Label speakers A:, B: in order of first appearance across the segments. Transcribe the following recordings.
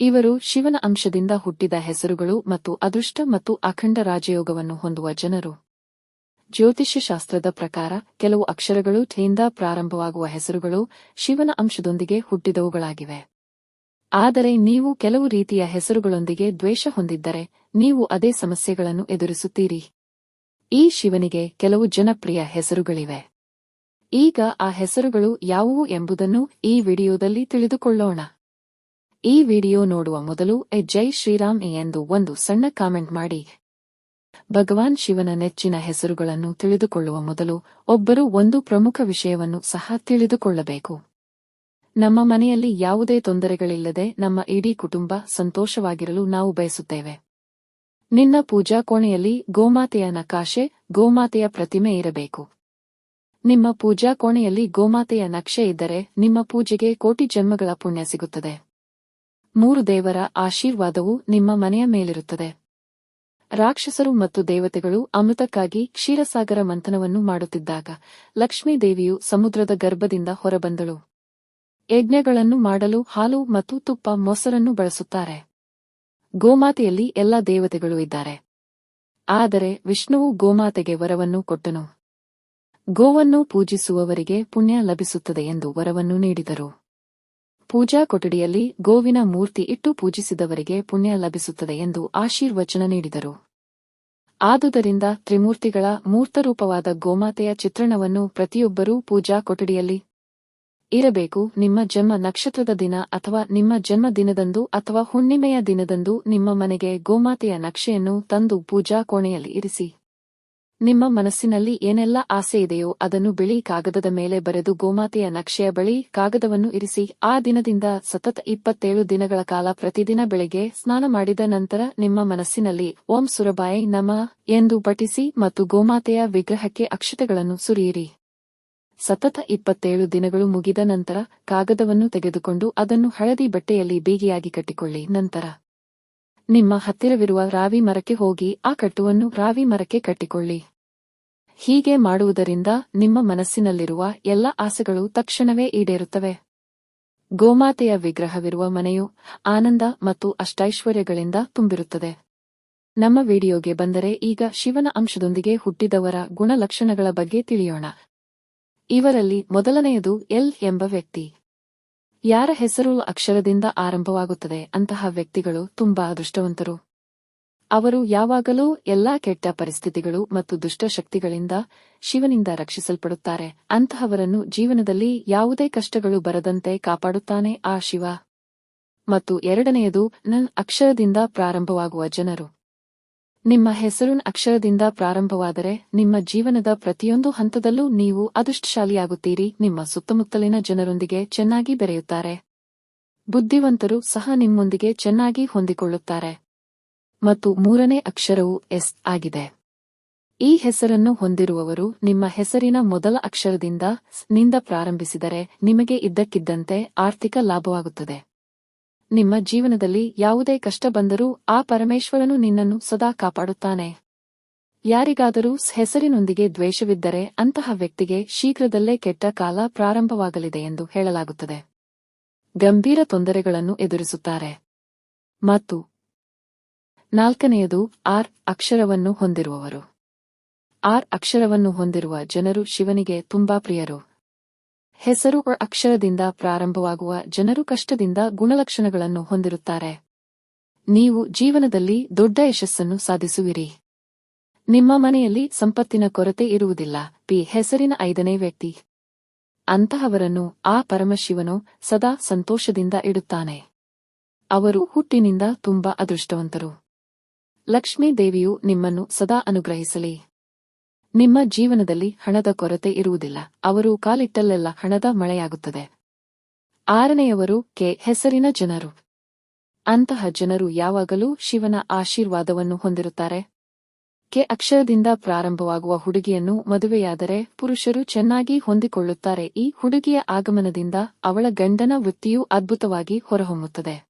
A: ಇವರು ಶಿವನ ಅಂಶದಿಂದ ಹುಟ್ಟಿದ ಹೆಸರುಗಳು ಮತ್ತು ಅದೃಷ್ಟ ಮತ್ತು ಅಖಂಡ ರಾಜಯೋಗವನ್ನು ಹೊಂದುವ ಜನರು. ಜ್ಯೋತಿಷ್ಯಶಾಸ್ತ್ರದ ಪ್ರಕಾರ ಕೆಲವು ಅಕ್ಷರಗಳು ಠೇಂದ ಪ್ರಾರಂಭವಾಗುವ ಹೆಸರುಗಳು ಶಿವನ ಅಂಶದೊಂದಿಗೆ ಹುಟ್ಟಿದವುಗಳಾಗಿವೆ. ಆದರೆ ನೀವು ಕೆಲವು ರೀತಿಯ ಹೆಸರುಗಳೊಂದಿಗೆ ದ್ವೇಷ ಹೊಂದಿದ್ದರೆ ನೀವು ಅದೇ ಸಮಸ್ಯೆಗಳನ್ನು ಎದುರಿಸುತ್ತೀರಿ. ಈ ಶಿವನಿಗೆ ಕೆಲವು ಜನಪ್ರಿಯ ಹೆಸರುಗಳಿವೆ. ಈಗ ಆ ಹೆಸರುಗಳು ಯಾವುವು ಎಂಬುದನ್ನು ಈ ವಿಡಿಯೋದಲ್ಲಿ ತಿಳಿದುಕೊಳ್ಳೋಣ. ಈ ವಿಡಿಯೋ ನೋಡುವ ಮೊದಲು ಎ ಜೈ ಶ್ರೀರಾಮ್ ಎಂದು ಒಂದು ಸಣ್ಣ ಕಾಮೆಂಟ್ ಮಾಡಿ. ಭಗವಾನ್ ಶಿವನ ನೆಚ್ಚಿನ ಹೆಸರುಗಳನ್ನು ತಿಳಿದುಕೊಳ್ಳುವ ಮೊದಲು ಒಬ್ಬರು ಒಂದು ಪ್ರಮುಖ ವಿಷಯವನ್ನು ಸಹ ತಿಳಿದುಕೊಳ್ಳಬೇಕು. ನಮ್ಮ ಮನೆಯಲ್ಲಿ ಯಾವುದೇ ತೊಂದರೆಗಳಿಲ್ಲದೆ ನಮ್ಮ ಇಡೀ ಕುಟುಂಬ ಸಂತೋಷವಾಗಿರಲು ನಾವು ಬಯಸುತ್ತೇವೆ. ನಿನ್ನ ಪೂಜಾ ಕೋಣೆಯಲ್ಲಿ ಗೋಮಾತೆಯ ನಕಾಶೆ, ಗೋಮಾತೆಯ ಪ್ರತಿಮೆ ಇರಬೇಕು. ನಿಮ್ಮ ಪೂಜಾ ಕೋಣೆಯಲ್ಲಿ ಗೋಮಾತೆಯ ನಕ್ಷೆ ಇದ್ದರೆ ನಿಮ್ಮ ಪೂಜೆಗೆ ಕೋಟಿ ಜನ್ಮಗಳ ಪುಣ್ಯ ಸಿಗುತ್ತದೆ. ಮೂರು ದೇವರ ಆಶೀರ್ವಾದವು ನಿಮ್ಮ ಮನೆಯ ಮೇಲಿರುತ್ತದೆ. ರಾಕ್ಷಸರು ಮತ್ತು ದೇವತೆಗಳು ಅಮೃತಕ್ಕಾಗಿ ಕ್ಷೀರಸಾಗರ ಮಂಥನವನ್ನು ಮಾಡುತ್ತಿದ್ದಾಗ ಲಕ್ಷ್ಮೀದೇವಿಯು ಸಮುದ್ರದ ಗರ್ಭದಿಂದ ಹೊರಬಂದಳು. ಯಜ್ಞಗಳನ್ನು ಮಾಡಲು ಹಾಲು ಮತ್ತು ತುಪ್ಪ ಮೊಸರನ್ನು ಬಳಸುತ್ತಾರೆ. ಗೋಮಾತೆಯಲ್ಲಿ ಎಲ್ಲ ದೇವತೆಗಳು ಇದ್ದಾರೆ. ಆದರೆ ವಿಷ್ಣುವು ಗೋಮಾತೆಗೆ ವರವನ್ನು ಕೊಟ್ಟನು. ಗೋವನ್ನು ಪೂಜಿಸುವವರಿಗೆ ಪುಣ್ಯ ಲಭಿಸುತ್ತದೆ ಎಂದು ವರವನ್ನು ನೀಡಿದರು. ಪೂಜಾ ಕೊಠಡಿಯಲ್ಲಿ ಗೋವಿನ ಮೂರ್ತಿ ಇಟ್ಟು ಪೂಜಿಸಿದವರಿಗೆ ಪುಣ್ಯ ಲಭಿಸುತ್ತದೆ ಎಂದು ಆಶೀರ್ವಚನ ನೀಡಿದರು. ಆದುದರಿಂದ ತ್ರಿಮೂರ್ತಿಗಳ ಮೂರ್ತರೂಪವಾದ ಗೋಮಾತೆಯ ಚಿತ್ರಣವನ್ನು ಪ್ರತಿಯೊಬ್ಬರೂ ಪೂಜಾ ಕೊಠಡಿಯಲ್ಲಿ ಇರಬೇಕು. ನಿಮ್ಮ ಜನ್ಮ ನಕ್ಷತ್ರದ ದಿನ ಅಥವಾ ನಿಮ್ಮ ಜನ್ಮ ದಿನದಂದು ಅಥವಾ ಹುಣ್ಣಿಮೆಯ ದಿನದಂದು ನಿಮ್ಮ ಮನೆಗೆ ಗೋಮಾತೆಯ ನಕ್ಷೆಯನ್ನು ತಂದು ಪೂಜಾ ಕೋಣೆಯಲ್ಲಿ ಇರಿಸಿ. ನಿಮ್ಮ ಮನಸ್ಸಿನಲ್ಲಿ ಏನೆಲ್ಲ ಆಸೆ ಇದೆಯೋ ಅದನ್ನು ಬಿಳಿ ಕಾಗದದ ಮೇಲೆ ಬರೆದು ಗೋಮಾತೆಯ ನಕ್ಷೆಯ ಬಳಿ ಕಾಗದವನ್ನು ಇರಿಸಿ, ಆ ದಿನದಿಂದ ಸತತ ಇಪ್ಪತ್ತೇಳು ದಿನಗಳ ಕಾಲ ಪ್ರತಿದಿನ ಬೆಳಗ್ಗೆ ಸ್ನಾನ ಮಾಡಿದ ನಂತರ ನಿಮ್ಮ ಮನಸ್ಸಿನಲ್ಲಿ, ಓಂ ಸುರಬಾಯಿ ನಮ ಎಂದು ಪಠಿಸಿ ಮತ್ತು ಗೋಮಾತೆಯ ವಿಗ್ರಹಕ್ಕೆ ಅಕ್ಷತೆಗಳನ್ನು ಸುರಿಯಿರಿ. ಸತತ ಇಪ್ಪತ್ತೇಳು ದಿನಗಳು ಮುಗಿದ ನಂತರ ಕಾಗದವನ್ನು ತೆಗೆದುಕೊಂಡು ಅದನ್ನು ಹಳದಿ ಬಟ್ಟೆಯಲ್ಲಿ ಬೀಗಿಯಾಗಿ ಕಟ್ಟಿಕೊಳ್ಳಿ. ನಂತರ ನಿಮ್ಮ ಹತ್ತಿರವಿರುವ ರಾವಿ ಮರಕ್ಕೆ ಹೋಗಿ ಆ ಕಟ್ಟುವನ್ನು ರಾವಿ ಮರಕ್ಕೆ ಕಟ್ಟಿಕೊಳ್ಳಿ. ಹೀಗೆ ಮಾಡುವುದರಿಂದ ನಿಮ್ಮ ಮನಸ್ಸಿನಲ್ಲಿರುವ ಎಲ್ಲ ಆಸೆಗಳು ತಕ್ಷಣವೇ ಈಡೇರುತ್ತವೆ. ಗೋಮಾತೆಯ ವಿಗ್ರಹವಿರುವ ಮನೆಯು ಆನಂದ ಮತ್ತು ಅಷ್ಟೈಶ್ವರ್ಯಗಳಿಂದ ತುಂಬಿರುತ್ತದೆ. ನಮ್ಮ ವಿಡಿಯೋಗೆ ಬಂದರೆ ಈಗ ಶಿವನ ಅಂಶದೊಂದಿಗೆ ಹುಟ್ಟಿದವರ ಗುಣಲಕ್ಷಣಗಳ ಬಗ್ಗೆ ತಿಳಿಯೋಣ. ಇವರಲ್ಲಿ ಮೊದಲನೆಯದು ಎಲ್ ಎಂಬ ವ್ಯಕ್ತಿ. ಯಾರ ಹೆಸರು ಅಕ್ಷರದಿಂದ ಆರಂಭವಾಗುತ್ತದೆ ಅಂತಹ ವ್ಯಕ್ತಿಗಳು ತುಂಬಾ ಅದೃಷ್ಟವಂತರು. ಅವರು ಯಾವಾಗಲೂ ಎಲ್ಲಾ ಕೆಟ್ಟ ಪರಿಸ್ಥಿತಿಗಳು ಮತ್ತು ದುಷ್ಟಶಕ್ತಿಗಳಿಂದ ಶಿವನಿಂದ ರಕ್ಷಿಸಲ್ಪಡುತ್ತಾರೆ. ಅಂತಹವರನ್ನು ಜೀವನದಲ್ಲಿ ಯಾವುದೇ ಕಷ್ಟಗಳು ಬರದಂತೆ ಕಾಪಾಡುತ್ತಾನೆ ಆ ಶಿವ. ಮತ್ತು ಎರಡನೆಯದು, ನನ್ ಅಕ್ಷರದಿಂದ ಪ್ರಾರಂಭವಾಗುವ ಜನರು. ನಿಮ್ಮ ಹೆಸರು ಅಕ್ಷರದಿಂದ ಪ್ರಾರಂಭವಾದರೆ ನಿಮ್ಮ ಜೀವನದ ಪ್ರತಿಯೊಂದು ಹಂತದಲ್ಲೂ ನೀವು ಅದೃಷ್ಟಶಾಲಿಯಾಗುತ್ತೀರಿ. ನಿಮ್ಮ ಸುತ್ತಮುತ್ತಲಿನ ಜನರೊಂದಿಗೆ ಚೆನ್ನಾಗಿ ಬೆರೆಯುತ್ತಾರೆ. ಬುದ್ಧಿವಂತರು ಸಹ ನಿಮ್ಮೊಂದಿಗೆ ಚೆನ್ನಾಗಿ ಹೊಂದಿಕೊಳ್ಳುತ್ತಾರೆ. ಮತ್ತು ಮೂರನೇ ಅಕ್ಷರವು ಎಸ್ ಆಗಿದೆ. ಈ ಹೆಸರನ್ನು ಹೊಂದಿರುವವರು ನಿಮ್ಮ ಹೆಸರಿನ ಮೊದಲ ಅಕ್ಷರದಿಂದ ನಿಂದ ಪ್ರಾರಂಭಿಸಿದರೆ ನಿಮಗೆ ಇದ್ದಕ್ಕಿದ್ದಂತೆ ಆರ್ಥಿಕ ಲಾಭವಾಗುತ್ತದೆ. ನಿಮ್ಮ ಜೀವನದಲ್ಲಿ ಯಾವುದೇ ಕಷ್ಟ ಬಂದರೂ ಆ ಪರಮೇಶ್ವರನು ನಿನ್ನನ್ನು ಸದಾ ಕಾಪಾಡುತ್ತಾನೆ. ಯಾರಿಗಾದರೂ ಹೆಸರಿನೊಂದಿಗೆ ದ್ವೇಷವಿದ್ದರೆ ಅಂತಹ ವ್ಯಕ್ತಿಗೆ ಶೀಘ್ರದಲ್ಲೇ ಕೆಟ್ಟ ಕಾಲ ಪ್ರಾರಂಭವಾಗಲಿದೆ ಎಂದು ಹೇಳಲಾಗುತ್ತದೆ. ಗಂಭೀರ ತೊಂದರೆಗಳನ್ನು ಎದುರಿಸುತ್ತಾರೆ. ಮತ್ತು ನಾಲ್ಕನೆಯದು ಆರ್ ಅಕ್ಷರವನ್ನು ಹೊಂದಿರುವವರು. ಆರ್ ಅಕ್ಷರವನ್ನು ಹೊಂದಿರುವ ಜನರು ಶಿವನಿಗೆ ತುಂಬಾ ಪ್ರಿಯರು. ಹೆಸರು ಅಕ್ಷರದಿಂದ ಪ್ರಾರಂಭವಾಗುವ ಜನರು ಕಷ್ಟದಿಂದ ಗುಣಲಕ್ಷಣಗಳನ್ನು ಹೊಂದಿರುತ್ತಾರೆ. ನೀವು ಜೀವನದಲ್ಲಿ ದೊಡ್ಡ ಯಶಸ್ಸನ್ನು ಸಾಧಿಸುವಿರಿ. ನಿಮ್ಮ ಮನೆಯಲ್ಲಿ ಸಂಪತ್ತಿನ ಕೊರತೆ ಇರುವುದಿಲ್ಲ. ಪಿ. ಹೆಸರಿನ ಐದನೇ ವ್ಯಕ್ತಿ. ಅಂತಹವರನ್ನು ಆ ಪರಮಶಿವನು ಸದಾ ಸಂತೋಷದಿಂದ ಇಡುತ್ತಾನೆ. ಅವರು ಹುಟ್ಟಿನಿಂದ ತುಂಬಾ ಅದೃಷ್ಟವಂತರು. ಲಕ್ಷ್ಮೀ ದೇವಿಯು ನಿಮ್ಮನ್ನು ಸದಾ ಅನುಗ್ರಹಿಸಲಿ. ನಿಮ್ಮ ಜೀವನದಲ್ಲಿ ಹಣದ ಕೊರತೆ ಇರುವುದಿಲ್ಲ. ಅವರು ಕಾಲಿಟ್ಟಲ್ಲೆಲ್ಲ ಹಣದ ಮಳೆಯಾಗುತ್ತದೆ. ಆರನೆಯವರು ಕೆ ಹೆಸರಿನ ಜನರು. ಅಂತಹ ಜನರು ಯಾವಾಗಲೂ ಶಿವನ ಆಶೀರ್ವಾದವನ್ನು ಹೊಂದಿರುತ್ತಾರೆ. ಕೆ ಅಕ್ಷರದಿಂದ ಪ್ರಾರಂಭವಾಗುವ ಹುಡುಗಿಯನ್ನು ಮದುವೆಯಾದರೆ ಪುರುಷರು ಚೆನ್ನಾಗಿ ಹೊಂದಿಕೊಳ್ಳುತ್ತಾರೆ. ಈ ಹುಡುಗಿಯ ಆಗಮನದಿಂದ ಅವಳ ಗಂಡನ ವೃತ್ತಿಯೂ ಅದ್ಭುತವಾಗಿ ಹೊರಹೊಮ್ಮುತ್ತದೆ.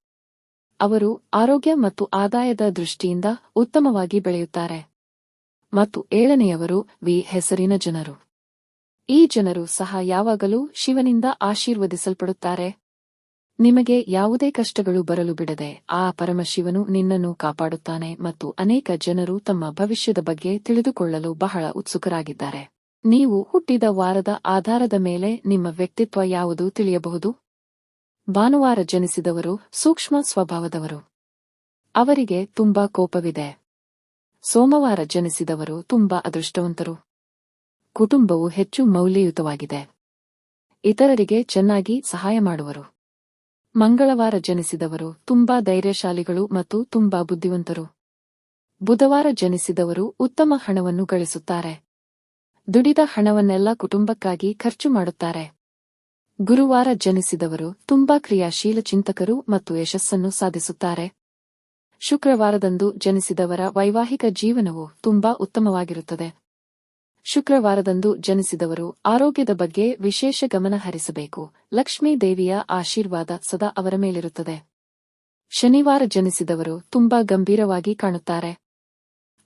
A: ಅವರು ಆರೋಗ್ಯ ಮತ್ತು ಆದಾಯದ ದೃಷ್ಟಿಯಿಂದ ಉತ್ತಮವಾಗಿ ಬೆಳೆಯುತ್ತಾರೆ. ಮತ್ತು ಏಳನೆಯವರು ವಿ ಹೆಸರಿನ ಜನರು. ಈ ಜನರು ಸಹ ಯಾವಾಗಲೂ ಶಿವನಿಂದ ಆಶೀರ್ವದಿಸಲ್ಪಡುತ್ತಾರೆ. ನಿಮಗೆ ಯಾವುದೇ ಕಷ್ಟಗಳು ಬರಲು ಬಿಡದೆ ಆ ಪರಮಶಿವನು ನಿನ್ನನ್ನು ಕಾಪಾಡುತ್ತಾನೆ ಮತ್ತು ಅನೇಕ ಜನರು ತಮ್ಮ ಭವಿಷ್ಯದ ಬಗ್ಗೆ ತಿಳಿದುಕೊಳ್ಳಲು ಬಹಳ ಉತ್ಸುಕರಾಗಿದ್ದಾರೆ. ನೀವು ಹುಟ್ಟಿದ ವಾರದ ಆಧಾರದ ಮೇಲೆ ನಿಮ್ಮ ವ್ಯಕ್ತಿತ್ವ ಯಾವುದು ತಿಳಿಯಬಹುದು? ಭಾನುವಾರ ಜನಿಸಿದವರು ಸೂಕ್ಷ್ಮ ಸ್ವಭಾವದವರು. ಅವರಿಗೆ ತುಂಬಾ ಕೋಪವಿದೆ. ಸೋಮವಾರ ಜನಿಸಿದವರು ತುಂಬಾ ಅದೃಷ್ಟವಂತರು. ಕುಟುಂಬವು ಹೆಚ್ಚು ಮೌಲ್ಯಯುತವಾಗಿದೆ. ಇತರರಿಗೆ ಚೆನ್ನಾಗಿ ಸಹಾಯ ಮಾಡುವರು. ಮಂಗಳವಾರ ಜನಿಸಿದವರು ತುಂಬಾ ಧೈರ್ಯಶಾಲಿಗಳು ಮತ್ತು ತುಂಬಾ ಬುದ್ಧಿವಂತರು. ಬುಧವಾರ ಜನಿಸಿದವರು ಉತ್ತಮ ಹಣವನ್ನು ಗಳಿಸುತ್ತಾರೆ. ದುಡಿದ ಹಣವನ್ನೆಲ್ಲ ಕುಟುಂಬಕ್ಕಾಗಿ ಖರ್ಚು ಮಾಡುತ್ತಾರೆ. ಗುರುವಾರ ಜನಿಸಿದವರು ತುಂಬಾ ಕ್ರಿಯಾಶೀಲ ಚಿಂತಕರು ಮತ್ತು ಯಶಸ್ಸನ್ನು ಸಾಧಿಸುತ್ತಾರೆ. ಶುಕ್ರವಾರದಂದು ಜನಿಸಿದವರ ವೈವಾಹಿಕ ಜೀವನವು ತುಂಬಾ ಉತ್ತಮವಾಗಿರುತ್ತದೆ. ಶುಕ್ರವಾರದಂದು ಜನಿಸಿದವರು ಆರೋಗ್ಯದ ಬಗ್ಗೆ ವಿಶೇಷ ಗಮನ ಹರಿಸಬೇಕು. ಲಕ್ಷ್ಮೀ ದೇವಿಯ ಆಶೀರ್ವಾದ ಸದಾ ಅವರ ಮೇಲಿರುತ್ತದೆ. ಶನಿವಾರ ಜನಿಸಿದವರು ತುಂಬಾ ಗಂಭೀರವಾಗಿ ಕಾಣುತ್ತಾರೆ.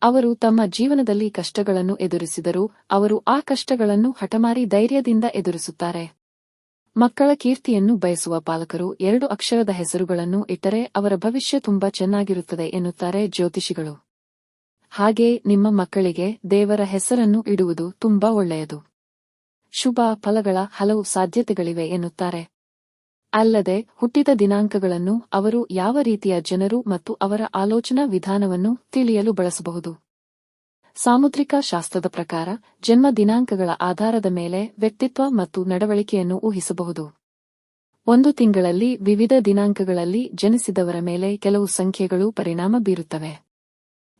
A: ಅವರು ತಮ್ಮ ಜೀವನದಲ್ಲಿ ಕಷ್ಟಗಳನ್ನು ಎದುರಿಸಿದರೂ ಅವರು ಆ ಕಷ್ಟಗಳನ್ನು ಹಠಮಾರಿ ಧೈರ್ಯದಿಂದ ಎದುರಿಸುತ್ತಾರೆ. ಮಕ್ಕಳ ಕೀರ್ತಿಯನ್ನು ಬಯಸುವ ಪಾಲಕರು ಎರಡು ಅಕ್ಷರದ ಹೆಸರುಗಳನ್ನು ಇಟ್ಟರೆ ಅವರ ಭವಿಷ್ಯ ತುಂಬಾ ಚೆನ್ನಾಗಿರುತ್ತದೆ ಎನ್ನುತ್ತಾರೆ ಜ್ಯೋತಿಷಿಗಳು. ಹಾಗೆ ನಿಮ್ಮ ಮಕ್ಕಳಿಗೆ ದೇವರ ಹೆಸರನ್ನು ಇಡುವುದು ತುಂಬಾ ಒಳ್ಳೆಯದು. ಶುಭ ಫಲಗಳ ಹಲವು ಸಾಧ್ಯತೆಗಳಿವೆ ಎನ್ನುತ್ತಾರೆ. ಅಲ್ಲದೆ ಹುಟ್ಟಿದ ದಿನಾಂಕಗಳನ್ನು ಅವರು ಯಾವ ರೀತಿಯ ಜನರು ಮತ್ತು ಅವರ ಆಲೋಚನಾ ವಿಧಾನವನ್ನು ತಿಳಿಯಲು ಬಳಸಬಹುದು. ಸಾಮುದ್ರಿಕ ಶಾಸ್ತ್ರದ ಪ್ರಕಾರ ಜನ್ಮ ದಿನಾಂಕಗಳ ಆಧಾರದ ಮೇಲೆ ವ್ಯಕ್ತಿತ್ವ ಮತ್ತು ನಡವಳಿಕೆಯನ್ನು ಊಹಿಸಬಹುದು. ಒಂದು ತಿಂಗಳಲ್ಲಿ ವಿವಿಧ ದಿನಾಂಕಗಳಲ್ಲಿ ಜನಿಸಿದವರ ಮೇಲೆ ಕೆಲವು ಸಂಖ್ಯೆಗಳು ಪರಿಣಾಮ ಬೀರುತ್ತವೆ.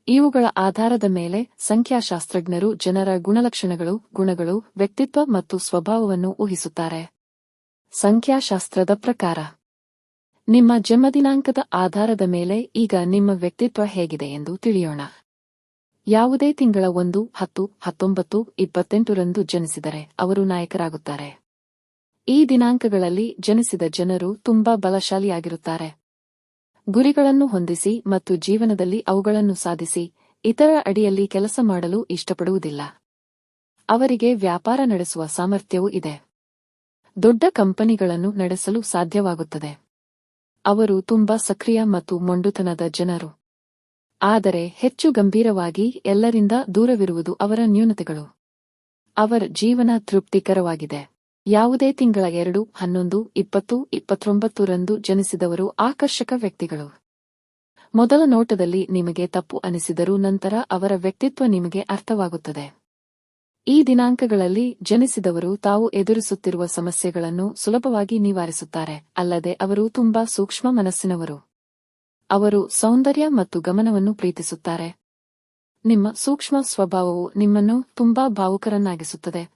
A: ಇವುಗಳ ಆಧಾರದ ಮೇಲೆ ಸಂಖ್ಯಾಶಾಸ್ತ್ರಜ್ಞರು ಜನರ ಗುಣಲಕ್ಷಣಗಳು, ಗುಣಗಳು, ವ್ಯಕ್ತಿತ್ವ ಮತ್ತು ಸ್ವಭಾವವನ್ನು ಊಹಿಸುತ್ತಾರೆ. ಸಂಖ್ಯಾಶಾಸ್ತ್ರದ ಪ್ರಕಾರ ನಿಮ್ಮ ಜನ್ಮದಿನಾಂಕದ ಆಧಾರದ ಮೇಲೆ ಈಗ ನಿಮ್ಮ ವ್ಯಕ್ತಿತ್ವ ಹೇಗಿದೆ ಎಂದು ತಿಳಿಯೋಣ. ಯಾವುದೇ ತಿಂಗಳ ಒಂದು, ಹತ್ತು, ಹತ್ತೊಂಬತ್ತು ಇಪ್ಪತ್ತೆಂಟರಂದು ಜನಿಸಿದರೆ ಅವರು ನಾಯಕರಾಗುತ್ತಾರೆ. ಈ ದಿನಾಂಕಗಳಲ್ಲಿ ಜನಿಸಿದ ಜನರು ತುಂಬಾ ಬಲಶಾಲಿಯಾಗಿರುತ್ತಾರೆ. ಗುರಿಗಳನ್ನು ಹೊಂದಿಸಿ ಮತ್ತು ಜೀವನದಲ್ಲಿ ಅವುಗಳನ್ನು ಸಾಧಿಸಿ ಇತರ ಅಡಿಯಲ್ಲಿ ಕೆಲಸ ಮಾಡಲು ಇಷ್ಟಪಡುವುದಿಲ್ಲ. ಅವರಿಗೆ ವ್ಯಾಪಾರ ನಡೆಸುವ ಸಾಮರ್ಥ್ಯವೂ ಇದೆ. ದೊಡ್ಡ ಕಂಪನಿಗಳನ್ನು ನಡೆಸಲು ಸಾಧ್ಯವಾಗುತ್ತದೆ. ಅವರು ತುಂಬಾ ಸಕ್ರಿಯ ಮತ್ತು ಮೊಂಡುತನದ ಜನರು. ಆದರೆ ಹೆಚ್ಚು ಗಂಭೀರವಾಗಿ ಎಲ್ಲರಿಂದ ದೂರವಿರುವುದು ಅವರ ನ್ಯೂನತೆಗಳು. ಅವರ ಜೀವನ ತೃಪ್ತಿಕರವಾಗಿದೆ. ಯಾವುದೇ ತಿಂಗಳ ಎರಡು, ಹನ್ನೊಂದು, ಇಪ್ಪತ್ತು ಇಪ್ಪತ್ತೊಂಬತ್ತರಂದು ಜನಿಸಿದವರು ಆಕರ್ಷಕ ವ್ಯಕ್ತಿಗಳು. ಮೊದಲ ನೋಟದಲ್ಲಿ ನಿಮಗೆ ತಪ್ಪು ಅನಿಸಿದರೂ ನಂತರ ಅವರ ವ್ಯಕ್ತಿತ್ವ ನಿಮಗೆ ಅರ್ಥವಾಗುತ್ತದೆ. ಈ ದಿನಾಂಕಗಳಲ್ಲಿ ಜನಿಸಿದವರು ತಾವು ಎದುರಿಸುತ್ತಿರುವ ಸಮಸ್ಯೆಗಳನ್ನು ಸುಲಭವಾಗಿ ನಿವಾರಿಸುತ್ತಾರೆ, ಅಲ್ಲದೆ ಅವರು ತುಂಬಾ ಸೂಕ್ಷ್ಮ ಮನಸ್ಸಿನವರು. ಅವರು ಸೌಂದರ್ಯ ಮತ್ತು ಗಮನವನ್ನು ಪ್ರೀತಿಸುತ್ತಾರೆ. ನಿಮ್ಮ ಸೂಕ್ಷ್ಮ ಸ್ವಭಾವವು ನಿಮ್ಮನ್ನು ತುಂಬಾ ಭಾವುಕರನ್ನಾಗಿಸುತ್ತದೆ.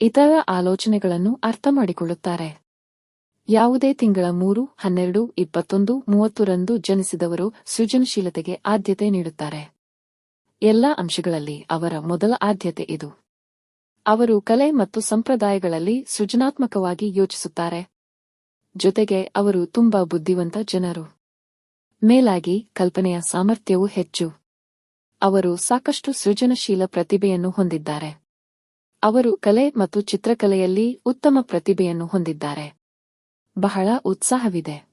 A: ಇತರ ಆಲೋಚನೆಗಳನ್ನು ಅರ್ಥ ಮಾಡಿಕೊಳ್ಳುತ್ತಾರೆ ಯಾವುದೇ ತಿಂಗಳ ಮೂರು, ಹನ್ನೆರಡು, ಇಪ್ಪತ್ತೊಂದು, ಮೂವತ್ತರಂದು ಜನಿಸಿದವರು ಸೃಜನಶೀಲತೆಗೆ ಆದ್ಯತೆ ನೀಡುತ್ತಾರೆ. ಎಲ್ಲ ಅಂಶಗಳಲ್ಲಿ ಅವರ ಮೊದಲ ಆದ್ಯತೆ ಇದು. ಅವರು ಕಲೆ ಮತ್ತು ಸಂಪ್ರದಾಯಗಳಲ್ಲಿ ಸೃಜನಾತ್ಮಕವಾಗಿ ಯೋಚಿಸುತ್ತಾರೆ. ಜೊತೆಗೆ ಅವರು ತುಂಬಾ ಬುದ್ಧಿವಂತ ಜನರು. ಮೇಲಾಗಿ ಕಲ್ಪನೆಯ ಸಾಮರ್ಥ್ಯವೂ ಹೆಚ್ಚು. ಅವರು ಸಾಕಷ್ಟು ಸೃಜನಶೀಲ ಪ್ರತಿಭೆಯನ್ನು ಹೊಂದಿದ್ದಾರೆ. ಅವರು ಕಲೆ ಮತ್ತು ಚಿತ್ರಕಲೆಯಲ್ಲಿ ಉತ್ತಮ ಪ್ರತಿಭೆಯನ್ನು ಹೊಂದಿದ್ದಾರೆ. ಬಹಳ ಉತ್ಸಾಹವಿದೆ.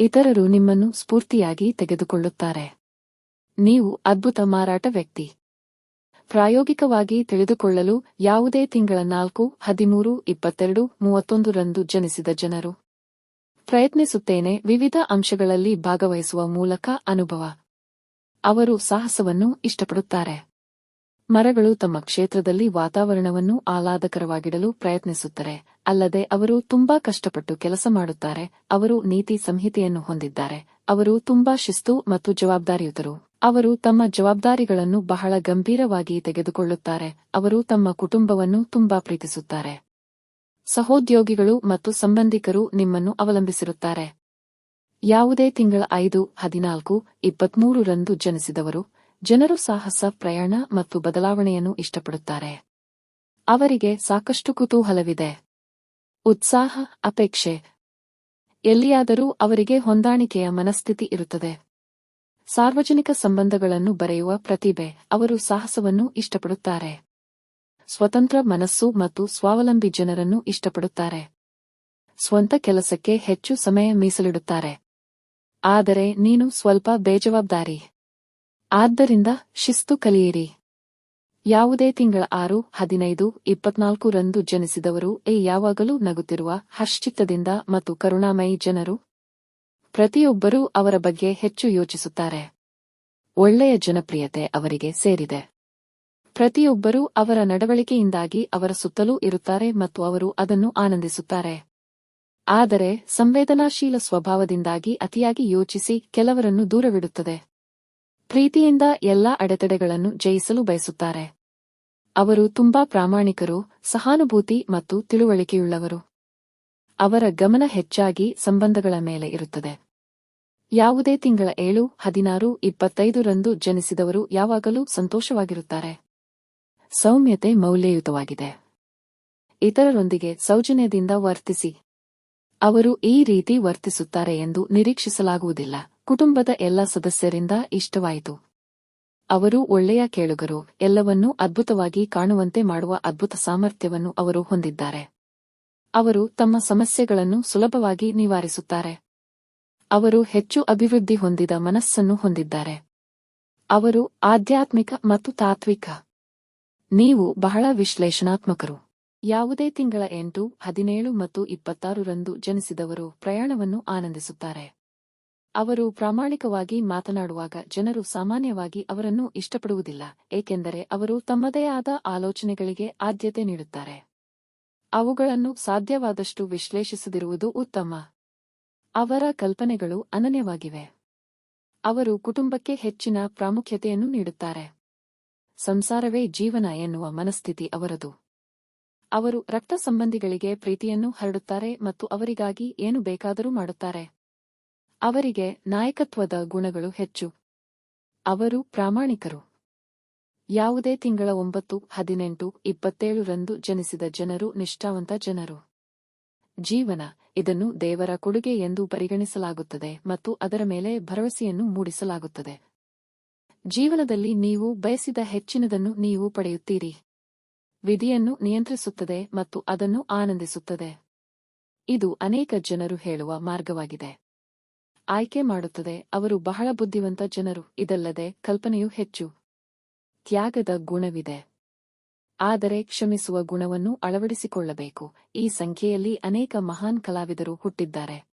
A: ಇತರರು ನಿಮ್ಮನ್ನು ಸ್ಫೂರ್ತಿಯಾಗಿ ತೆಗೆದುಕೊಳ್ಳುತ್ತಾರೆ. ನೀವು ಅದ್ಭುತ ಮಾರಾಟ ವ್ಯಕ್ತಿ. ಪ್ರಾಯೋಗಿಕವಾಗಿ ತಿಳಿದುಕೊಳ್ಳಲು ಯಾವುದೇ ತಿಂಗಳ ನಾಲ್ಕು, ಹದಿಮೂರು, ಇಪ್ಪತ್ತೆರಡು ಮೂವತ್ತೊಂದರಂದು ಜನಿಸಿದ ಜನರು. ಪ್ರಯತ್ನಿಸುತ್ತೇನೆ ವಿವಿಧ ಅಂಶಗಳಲ್ಲಿ ಭಾಗವಹಿಸುವ ಮೂಲಕ ಅನುಭವ. ಅವರು ಸಾಹಸವನ್ನು ಇಷ್ಟಪಡುತ್ತಾರೆ. ಮರಗಳು ತಮ್ಮ ಕ್ಷೇತ್ರದಲ್ಲಿ ವಾತಾವರಣವನ್ನು ಆಹ್ಲಾದಕರವಾಗಿಡಲು ಪ್ರಯತ್ನಿಸುತ್ತಾರೆ. ಅಲ್ಲದೆ ಅವರು ತುಂಬಾ ಕಷ್ಟಪಟ್ಟು ಕೆಲಸ ಮಾಡುತ್ತಾರೆ. ಅವರು ನೀತಿ ಸಂಹಿತೆಯನ್ನು ಹೊಂದಿದ್ದಾರೆ. ಅವರು ತುಂಬಾ ಶಿಸ್ತು ಮತ್ತು ಜವಾಬ್ದಾರಿಯುತರು. ಅವರು ತಮ್ಮ ಜವಾಬ್ದಾರಿಗಳನ್ನು ಬಹಳ ಗಂಭೀರವಾಗಿ ತೆಗೆದುಕೊಳ್ಳುತ್ತಾರೆ. ಅವರು ತಮ್ಮ ಕುಟುಂಬವನ್ನು ತುಂಬಾ ಪ್ರೀತಿಸುತ್ತಾರೆ. ಸಹೋದ್ಯೋಗಿಗಳು ಮತ್ತು ಸಂಬಂಧಿಕರು ನಿಮ್ಮನ್ನು ಅವಲಂಬಿಸಿರುತ್ತಾರೆ. ಯಾವುದೇ ತಿಂಗಳ ಐದು, ಹದಿನಾಲ್ಕು ಇಪ್ಪತ್ಮೂರರಂದು ಜನಿಸಿದವರು ಜನರು ಸಾಹಸ, ಪ್ರಯಾಣ ಮತ್ತು ಬದಲಾವಣೆಯನ್ನು ಇಷ್ಟಪಡುತ್ತಾರೆ. ಅವರಿಗೆ ಸಾಕಷ್ಟು ಕುತೂಹಲವಿದೆ. ಉತ್ಸಾಹ, ಅಪೇಕ್ಷೆ. ಎಲ್ಲಿಯಾದರೂ ಅವರಿಗೆ ಹೊಂದಾಣಿಕೆಯ ಮನಸ್ಥಿತಿ ಇರುತ್ತದೆ. ಸಾರ್ವಜನಿಕ ಸಂಬಂಧಗಳನ್ನು ಬರೆಯುವ ಪ್ರತಿಭೆ, ಅವರು ಸಾಹಸವನ್ನು ಇಷ್ಟಪಡುತ್ತಾರೆ. ಸ್ವತಂತ್ರ ಮನಸ್ಸು ಮತ್ತು ಸ್ವಾವಲಂಬಿ ಜನರನ್ನು ಇಷ್ಟಪಡುತ್ತಾರೆ. ಸ್ವಂತ ಕೆಲಸಕ್ಕೆ ಹೆಚ್ಚು ಸಮಯ ಮೀಸಲಿಡುತ್ತಾರೆ. ಆದರೆ ನೀನು ಸ್ವಲ್ಪ ಬೇಜವಾಬ್ದಾರಿ. ಆದ್ದರಿಂದ ಶಿಸ್ತು ಕಲಿಯಿರಿ. ಯಾವುದೇ ತಿಂಗಳ ಆರು, ಹದಿನೈದು, ಇಪ್ಪತ್ನಾಲ್ಕು ರಂದು ಜನಿಸಿದವರು, ಏ, ಯಾವಾಗಲೂ ನಗುತ್ತಿರುವ ಹರ್ಷಚಿತ್ತದಿಂದ ಮತ್ತು ಕರುಣಾಮಯಿ ಜನರು. ಪ್ರತಿಯೊಬ್ಬರೂ ಅವರ ಬಗ್ಗೆ ಹೆಚ್ಚು ಯೋಚಿಸುತ್ತಾರೆ. ಒಳ್ಳೆಯ ಜನಪ್ರಿಯತೆ ಅವರಿಗೆ ಸೇರಿದೆ. ಪ್ರತಿಯೊಬ್ಬರೂ ಅವರ ನಡವಳಿಕೆಯಿಂದಾಗಿ ಅವರ ಸುತ್ತಲೂ ಇರುತ್ತಾರೆ ಮತ್ತು ಅವರು ಅದನ್ನು ಆನಂದಿಸುತ್ತಾರೆ. ಆದರೆ ಸಂವೇದನಾಶೀಲ ಸ್ವಭಾವದಿಂದಾಗಿ ಅತಿಯಾಗಿ ಯೋಚಿಸಿ ಕೆಲವರನ್ನು ದೂರವಿಡುತ್ತದೆ. ಪ್ರೀತಿಯಿಂದ ಎಲ್ಲಾ ಅಡೆತಡೆಗಳನ್ನು ಜಯಿಸಲು ಬಯಸುತ್ತಾರೆ. ಅವರು ತುಂಬಾ ಪ್ರಾಮಾಣಿಕರು, ಸಹಾನುಭೂತಿ ಮತ್ತು ತಿಳುವಳಿಕೆಯುಳ್ಳವರು. ಅವರ ಗಮನ ಹೆಚ್ಚಾಗಿ ಸಂಬಂಧಗಳ ಮೇಲೆ ಇರುತ್ತದೆ. ಯಾವುದೇ ತಿಂಗಳ ಏಳು, ಹದಿನಾರು, ಇಪ್ಪತ್ತೈದು ರಂದು ಜನಿಸಿದವರು ಯಾವಾಗಲೂ ಸಂತೋಷವಾಗಿರುತ್ತಾರೆ. ಸೌಮ್ಯತೆ ಮೌಲ್ಯಯುತವಾಗಿದೆ. ಇತರರೊಂದಿಗೆ ಸೌಜನ್ಯದಿಂದ ವರ್ತಿಸಿ. ಅವರು ಈ ರೀತಿ ವರ್ತಿಸುತ್ತಾರೆ ಎಂದು ನಿರೀಕ್ಷಿಸಲಾಗುವುದಿಲ್ಲ. ಕುಟುಂಬದ ಎಲ್ಲ ಸದಸ್ಯರಿಂದ ಇಷ್ಟವಾಯಿತು. ಅವರು ಒಳ್ಳೆಯ ಕೇಳುಗರು, ಎಲ್ಲವನ್ನೂ ಅದ್ಭುತವಾಗಿ ಕಾಣುವಂತೆ ಮಾಡುವ ಅದ್ಭುತ ಸಾಮರ್ಥ್ಯವನ್ನು ಅವರು ಹೊಂದಿದ್ದಾರೆ. ಅವರು ತಮ್ಮ ಸಮಸ್ಯೆಗಳನ್ನು ಸುಲಭವಾಗಿ ನಿವಾರಿಸುತ್ತಾರೆ. ಅವರು ಹೆಚ್ಚು ಅಭಿವೃದ್ಧಿ ಹೊಂದಿದ ಮನಸ್ಸನ್ನು ಹೊಂದಿದ್ದಾರೆ. ಅವರು ಆಧ್ಯಾತ್ಮಿಕ ಮತ್ತು ತಾತ್ವಿಕ ನೀವು ಬಹಳ ವಿಶ್ಲೇಷಣಾತ್ಮಕರು. ಯಾವುದೇ ತಿಂಗಳ ಎಂಟು, ಹದಿನೇಳು ಮತ್ತು ಇಪ್ಪತ್ತಾರು ರಂದು ಜನಿಸಿದವರು ಪ್ರಯಾಣವನ್ನು ಆನಂದಿಸುತ್ತಾರೆ. ಅವರು ಪ್ರಾಮಾಣಿಕವಾಗಿ ಮಾತನಾಡುವಾಗ ಜನರು ಸಾಮಾನ್ಯವಾಗಿ ಅವರನ್ನು ಇಷ್ಟಪಡುವುದಿಲ್ಲ, ಏಕೆಂದರೆ ಅವರು ತಮ್ಮದೇ ಆದ ಆಲೋಚನೆಗಳಿಗೆ ಆದ್ಯತೆ ನೀಡುತ್ತಾರೆ. ಅವುಗಳನ್ನು ಸಾಧ್ಯವಾದಷ್ಟು ವಿಶ್ಲೇಷಿಸದಿರುವುದು ಉತ್ತಮ. ಅವರ ಕಲ್ಪನೆಗಳು ಅನನ್ಯವಾಗಿವೆ. ಅವರು ಕುಟುಂಬಕ್ಕೆ ಹೆಚ್ಚಿನ ಪ್ರಾಮುಖ್ಯತೆಯನ್ನು ನೀಡುತ್ತಾರೆ. ಸಂಸಾರವೇ ಜೀವನ ಎನ್ನುವ ಮನಸ್ಥಿತಿ ಅವರದು. ಅವರು ರಕ್ತ ಸಂಬಂಧಿಗಳಿಗೆ ಪ್ರೀತಿಯನ್ನು ಹರಡುತ್ತಾರೆ ಮತ್ತು ಅವರಿಗಾಗಿ ಏನು ಬೇಕಾದರೂ ಮಾಡುತ್ತಾರೆ. ಅವರಿಗೆ ನಾಯಕತ್ವದ ಗುಣಗಳು ಹೆಚ್ಚು. ಅವರು ಪ್ರಾಮಾಣಿಕರು. ಯಾವುದೇ ತಿಂಗಳ ಒಂಬತ್ತು, ಹದಿನೆಂಟು, ಇಪ್ಪತ್ತೇಳು ರಂದು ಜನಿಸಿದ ಜನರು ನಿಷ್ಠಾವಂತ ಜನರು. ಜೀವನ, ಇದನ್ನು ದೇವರ ಕೊಡುಗೆ ಎಂದು ಪರಿಗಣಿಸಲಾಗುತ್ತದೆ ಮತ್ತು ಅದರ ಮೇಲೆ ಭರವಸೆಯನ್ನು ಮೂಡಿಸಲಾಗುತ್ತದೆ. ಜೀವನದಲ್ಲಿ ನೀವು ಬಯಸಿದ ಹೆಚ್ಚಿನದನ್ನು ನೀವು ಪಡೆಯುತ್ತೀರಿ. ವಿಧಿಯನ್ನು ನಿಯಂತ್ರಿಸುತ್ತದೆ ಮತ್ತು ಅದನ್ನು ಆನಂದಿಸುತ್ತದೆ. ಇದು ಅನೇಕ ಜನರು ಹೇಳುವ ಮಾರ್ಗವಾಗಿದೆ. ಆಯ್ಕೆ ಮಾಡುತ್ತದೆ, ಅವರು ಬಹಳ ಬುದ್ಧಿವಂತ ಜನರು, ಇದಲ್ಲದೆ ಕಲ್ಪನೆಯು ಹೆಚ್ಚು. ತ್ಯಾಗದ ಗುಣವಿದೆ. ಆದರೆ ಕ್ಷಮಿಸುವ ಗುಣವನ್ನು ಅಳವಡಿಸಿಕೊಳ್ಳಬೇಕು. ಈ ಸಂಖ್ಯೆಯಲ್ಲಿ ಅನೇಕ ಮಹಾನ್ ಕಲಾವಿದರು ಹುಟ್ಟಿದ್ದಾರೆ.